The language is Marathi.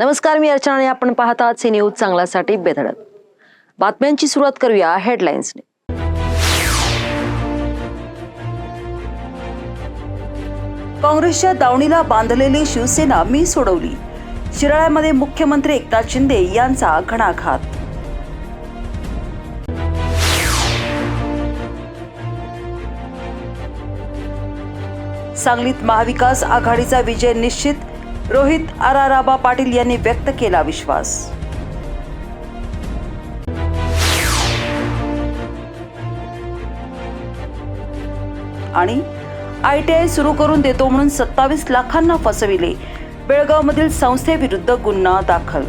नमस्कार मी अर्चना आणि आपण पाहता सी न्यूज चांगल्यासाठी बेधडक. बातम्यांची सुरुवात करूया हेडलाईन्सने काँग्रेसच्या दावणीला बांधलेली शिवसेना मी सोडवली. शिराळ्यामध्ये मुख्यमंत्री एकनाथ शिंदे यांचा घणाघात. सांगलीत महाविकास आघाडीचा विजय निश्चित रोहित आराराबा पाटील यांनी व्यक्त केला विश्वास. आणि आय टी आय सुरू करून देतो म्हणून सत्तावीस लाखांना फसविले. बेळगावमधील संस्थेविरुद्ध गुन्हा दाखल